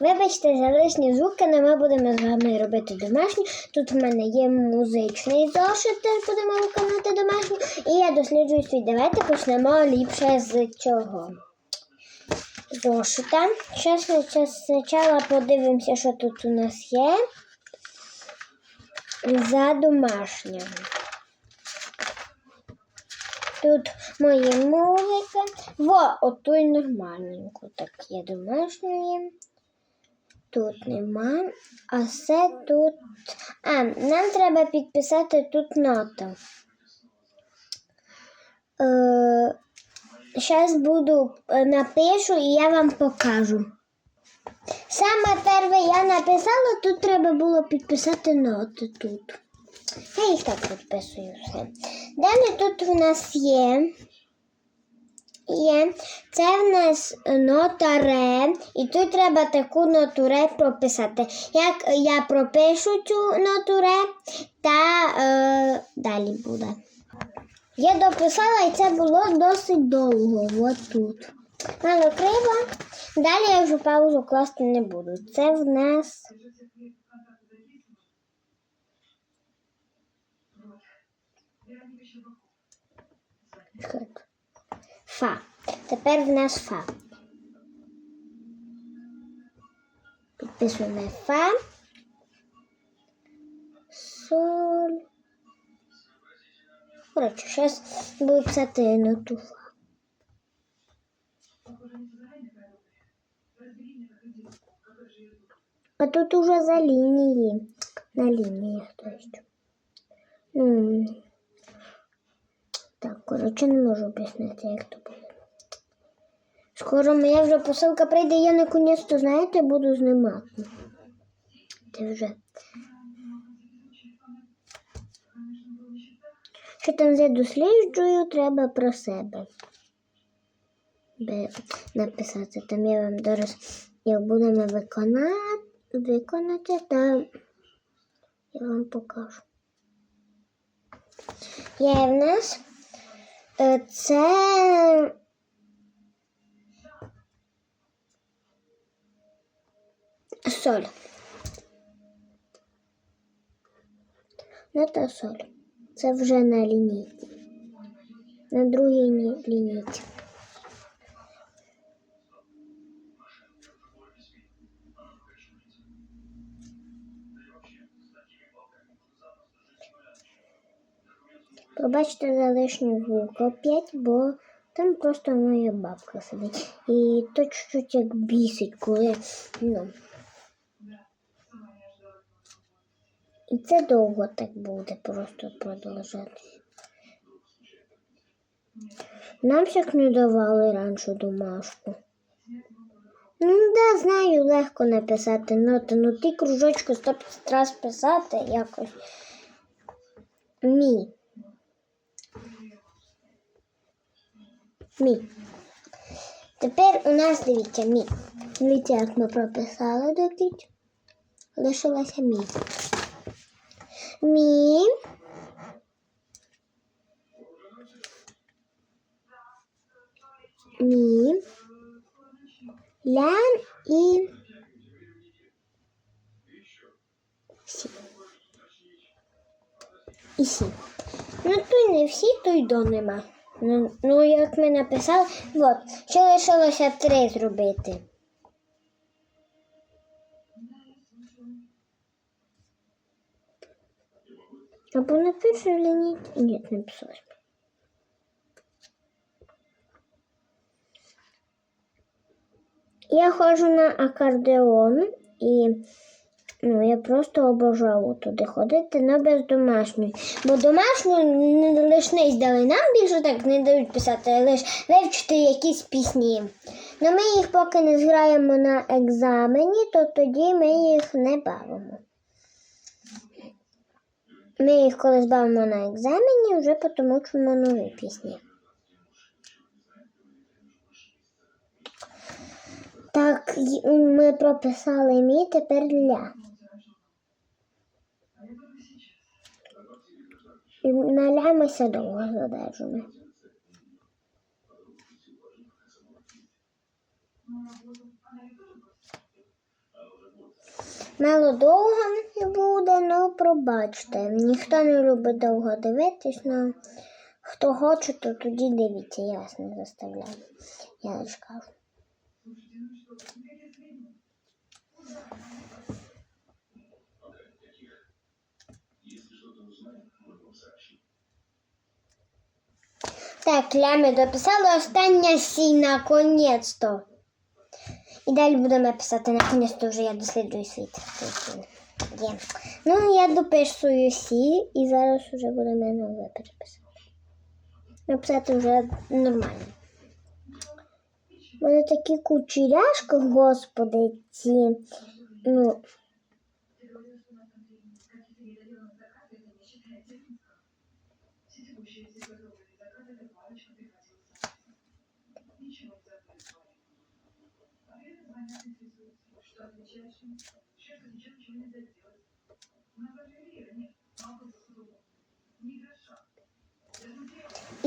Вибачте за лишні звуки, але ми будемо з вами робити домашню. Тут в мене є музичний зошит, теж будемо виконати домашню. І я досліджую світ. Давайте почнемо ліпше з чого. Зошита. Зараз спочатку подивимося, що тут у нас є. За домашнім. Тут мої музика. Во, ото нормальненько. Так, є домашньої. Тут нема. А все тут. А, нам треба підписати тут ноту. Е, Зараз буду е, напишу і я вам покажу. Саме перше я написала, тут треба було підписати ноти тут. Я їх так підписую все. Далі тут у нас є. Є. Це в нас нота ре, і тут треба таку ноту ре прописати. Як я пропишу цю ноту ре, та е, далі буде. Я дописала, і це було досить довго. От тут. Мало криво. Далі я вже паузу класти не буду. Це в нас. Фа. Тепер в нас фа. Підписуємо фа. Соль. Коротше, зараз буду писати ноту фа. А тут уже за лінії. На лініях, то есть. Ну, так, коротше, не можу об'яснити, як то буде. Скоро моя вже посилка прийде, я наконець-то, знаєте, буду знімати. Ти вже. Що там я досліджую, треба про себе. Написати. Там я вам зараз, як будемо виконати, виконати, то я вам покажу. Є в нас це соль. Не та соль. Це вже на лінійці. На другій лінійці. Пробачте за лишню звук опять, бо там просто моя бабка сидить. І то чуть-чуть як бісить, коли. Ну. І це довго так буде просто продовжати. Нам всяк не давали раніше домашку. Ну, да, знаю, легко написати ноти, ну ти кружочку 150 раз писати якось. Мі. Мі. Тепер у нас дивіться мі. Дивіться, як ми прописали до кінця. Лишилося мі. Мі. Мі. Лян і сі. І сі. Ну, то не всі, то й до нема. Ну, ну як ми написали, от, ще лишилося три зробити. Або на першій лінійці. Ні, не писалось. Я ходжу на акордеон і ну, я просто обожаю туди ходити, але без домашньої. Бо домашню не лише не здали. Нам більше так не дають писати, а лише вивчити якісь пісні. Но ми їх поки не зграємо на екзамені, то тоді ми їх не бавимо. Ми їх коли збавимо на екзамені, вже потім учимо нові пісні. Так, ми прописали мі, тепер ля. І На ля ми все довго задержимо. Мало довго не буде, ну пробачте. Ніхто не любить довго дивитись, ну хто хоче, то тоді дивіться, я вас не заставляю. Я лише кажу. Так, Лями дописали остання сі, наконець-то. І далі будемо писати, наконець-то вже я досліджую світ. Є. Ну, я дописую сі і зараз вже будемо нове переписати. Написати вже нормально. У такі кучеряшки, господи, ці. Ну,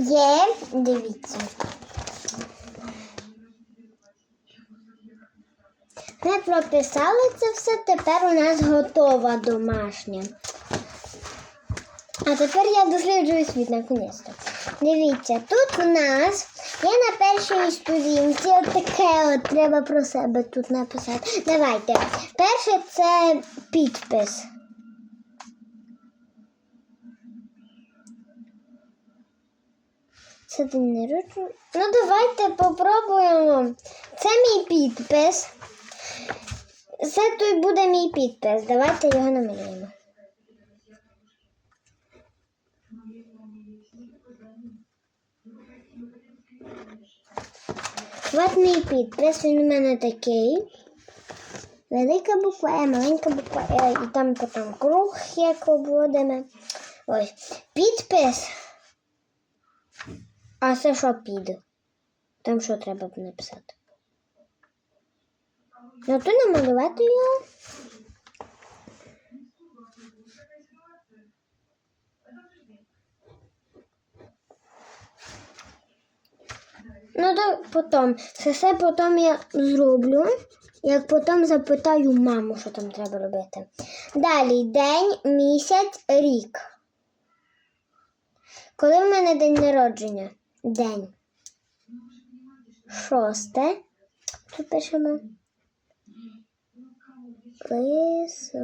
є, дивіться. Ми прописали це все, тепер у нас готова домашня. А тепер я досліджую світ наконець-то. Дивіться, тут у нас є на першій сторінці отаке от треба про себе тут написати. Давайте. Перше це підпис. Це день народження. Ну, давайте попробуємо. Це мій підпис. Це тут буде мій підпис. Давайте його намалюємо. От підпис, він у мене такий. Велика буква Е, маленька буква Е, і там потім круг, як обводимо. Ось. Підпис. А це що під? Там що треба б написати? Ну то намалювати його. Ну то потім. Це все потім я зроблю. Як потім запитаю маму, що там треба робити. Далі день, місяць, рік. Коли в мене день народження? День. Шосте. Тут пишемо. Лисо.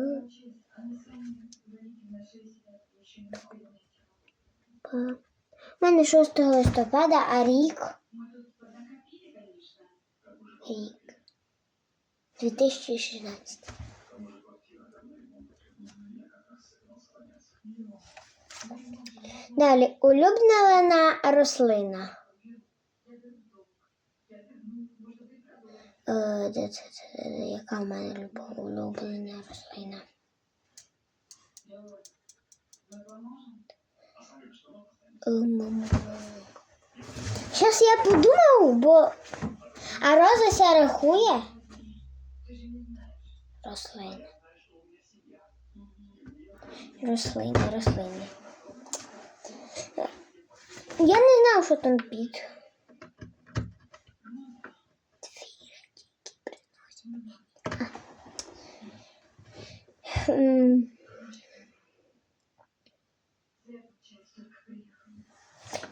У мене 6 листопада, а рік. Рік. 2016. Далі улюблена рослина. Е, де це, це, яка в мене улюблена рослина? Зараз я подумав, бо а роза ся рахує? Рослини. Рослини, рослини. Я не знав, що там під.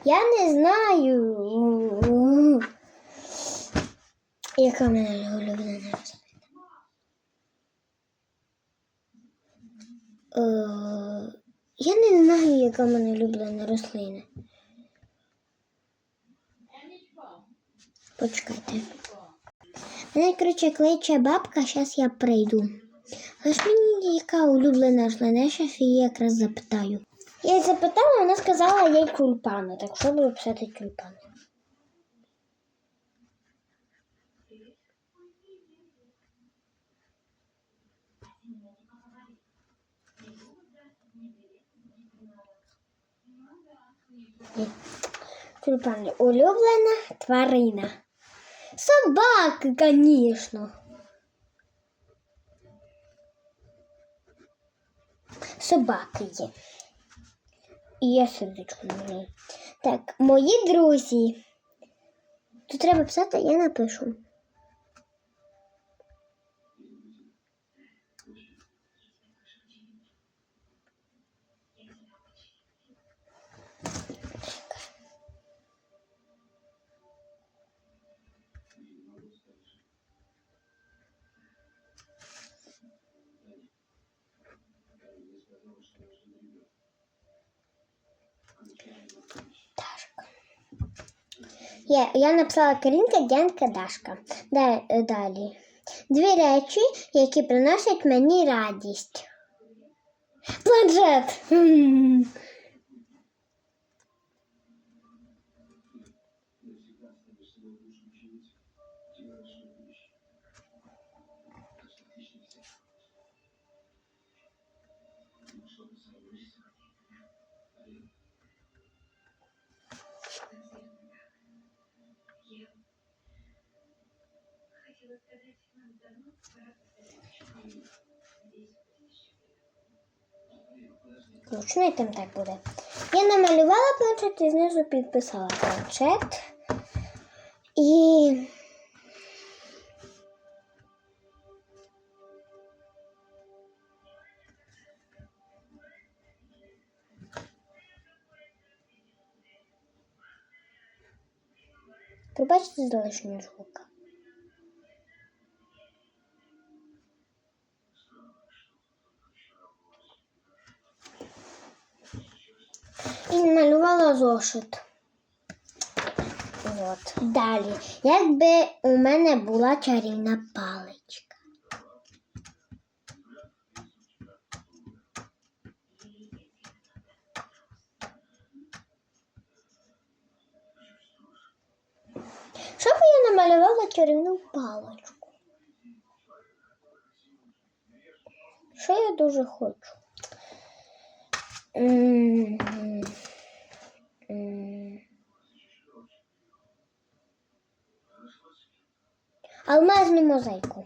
Я не знаю. Яка мене улюблена рослина? Е, Я не знаю, яка мене улюблена рослина. Почекайте. Мене, коротше, кличе бабка, зараз я прийду. Але мені яка улюблена рослина, я зараз її якраз запитаю. Я її запитала, вона сказала їй тюльпани, так що буду писати тюльпани. Тюльпани. Улюблена тварина. Собаки, звісно. Собаки є. І я сердечко малюю. Так, мої друзі. Тут треба писати, я напишу. Я, я написала Карінка, Дянка, Дашка. Да- е, Далі. Дві речі, які приносять мені радість. Планшет. І тим так буде. Я намалювала планшет і знизу підписала планшет. І. Пробачте за звука. І малювала зошит. От. Далі. Якби у мене була чарівна паличка. Що б я намалювала чарівну паличку? Що я дуже хочу? М, м. É, ee, Almaz no mosaico.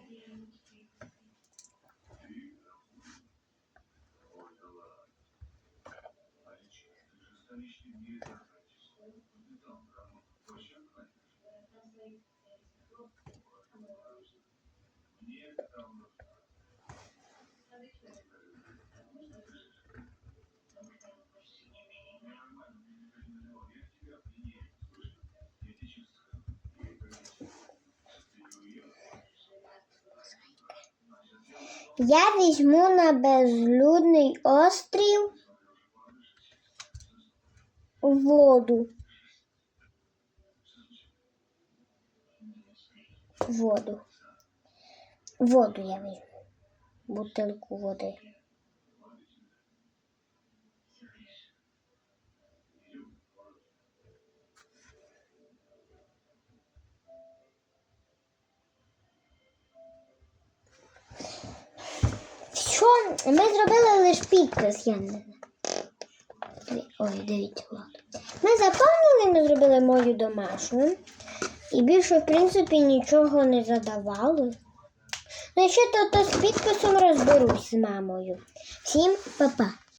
Я візьму на безлюдний острів воду. Воду. Воду я візьму. Бутилку води. Що? Ми зробили лише підпис, я не. Ой, дивіться. Ми заповнили, ми зробили мою домашню. І більше, в принципі, нічого не задавали. Ну, ще то, то з підписом розберусь з мамою. Всім па-па.